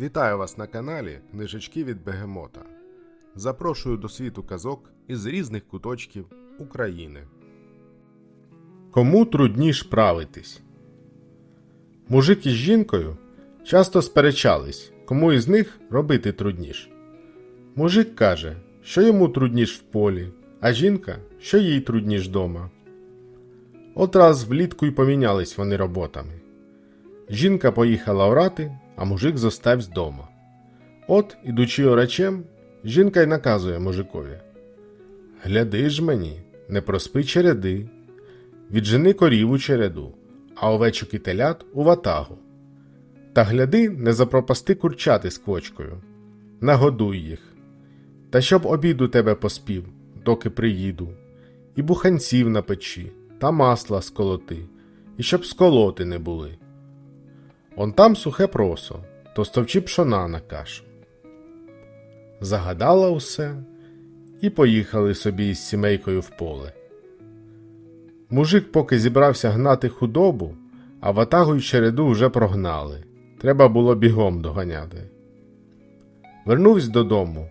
Вітаю вас на каналі Книжечки від Бегемота. Запрошую до світу казок із різних куточків України. Кому трудніш правитись? Мужик із жінкою часто сперечались, кому із них робити трудніш. Мужик каже, що йому трудніш в полі, а жінка, що їй трудніш дома. От раз влітку й помінялись вони роботами. Жінка поїхала орати, а мужик зоставсь дома. От, ідучи орачем, жінка й наказує мужикові: Гляди ж мені, не проспи череди, віджени корів у череду, а овечок і телят у ватагу. Та гляди, не запропасти курчати з квочкою, нагодуй їх. Та щоб обід у тебе поспів, доки приїду, і буханців на печі, та масла сколоти, і щоб сколоти не були. Он там сухе просо, то стовчі пшона на кашу. Загадала усе і поїхали собі із сімейкою в поле. Мужик поки зібрався гнати худобу, а ватагу й череду вже прогнали. Треба було бігом доганяти. Вернувся додому,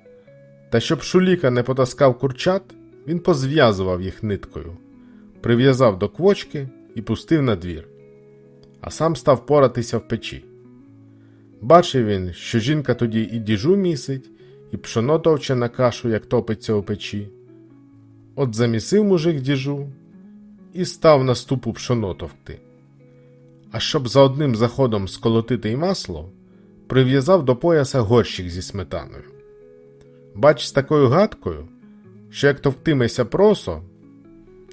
та щоб шуліка не потаскав курчат, він позв'язував їх ниткою, прив'язав до квочки і пустив на двір а сам став поратися в печі. Бачив він, що жінка тоді і діжу місить, і пшоно товче на кашу, як топиться у печі. От замісив мужик діжу і став на ступу пшоно товкти. А щоб за одним заходом сколотити й масло, прив'язав до пояса горщик зі сметаною. Бач, з такою гадкою, що як товктимеся просо,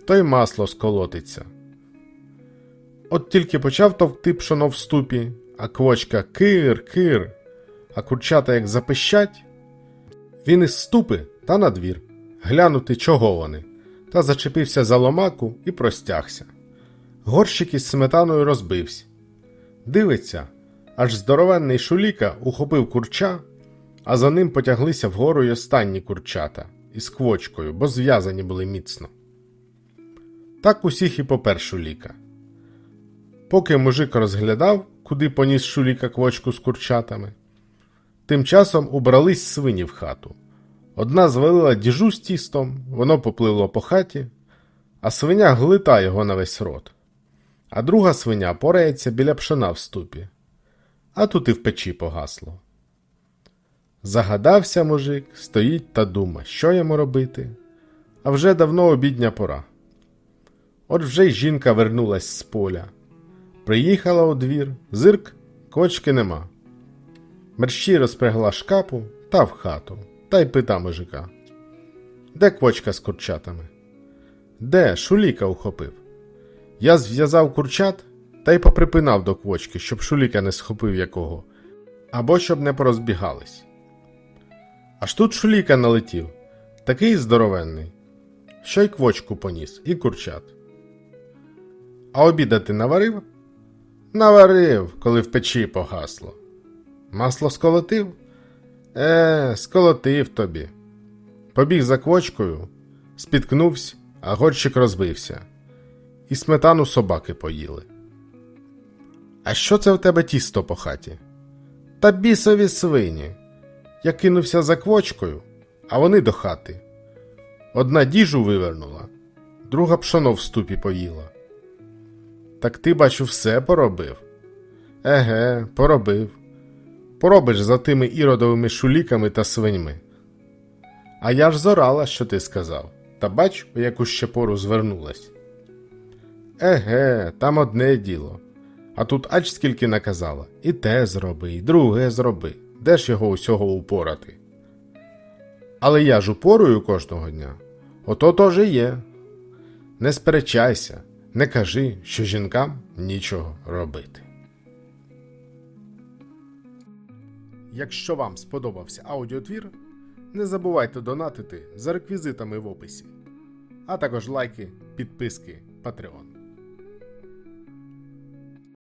то й масло сколотиться. От тільки почав товкти пшоно в ступі, а квочка кир, кир, а курчата як запищать. Він із ступи та на двір, глянути, чого вони, та зачепився за ломаку і простягся. Горщик із сметаною розбився. Дивиться, аж здоровенний шуліка ухопив курча, а за ним потяглися вгору й останні курчата із квочкою, бо зв'язані були міцно. Так усіх і попер шуліка. Поки мужик розглядав, куди поніс шуліка квочку з курчатами, тим часом убрались свині в хату. Одна звалила діжу з тістом, воно попливло по хаті, а свиня глита його на весь рот. А друга свиня порається біля пшона в ступі, а тут і в печі погасло. Загадався мужик, стоїть та дума, що йому робити, а вже давно обідня пора. От вже й жінка вернулась з поля. Приїхала у двір, зирк, кочки нема. Мерщій розпрягла шкапу та в хату, та й пита мужика. Де квочка з курчатами? Де шуліка ухопив? Я зв'язав курчат та й поприпинав до квочки, щоб шуліка не схопив якого, або щоб не порозбігались. Аж тут шуліка налетів, такий здоровенний, що й квочку поніс, і курчат. А обідати наварив? Наварив, коли в печі погасло. Масло сколотив? Е, сколотив тобі. Побіг за квочкою, спіткнувся, а горщик розбився, і сметану собаки поїли. А що це в тебе тісто по хаті? Та бісові свині. Я кинувся за квочкою, а вони до хати. Одна діжу вивернула, друга пшоно в ступі поїла. Так ти, бачу, все поробив. Еге, поробив. Поробиш за тими іродовими шуліками та свиньми. А я ж зорала, що ти сказав, та бач, у яку ще пору звернулась. Еге, там одне діло. А тут ач скільки наказала. І те зроби, і друге зроби. Де ж його усього упорати? Але я ж упорую кожного дня. Ото то є. Не сперечайся. Не кажи, що жінкам нічого робити. Якщо вам сподобався аудіотвір, не забувайте донатити за реквізитами в описі, а також лайки, підписки, Patreon.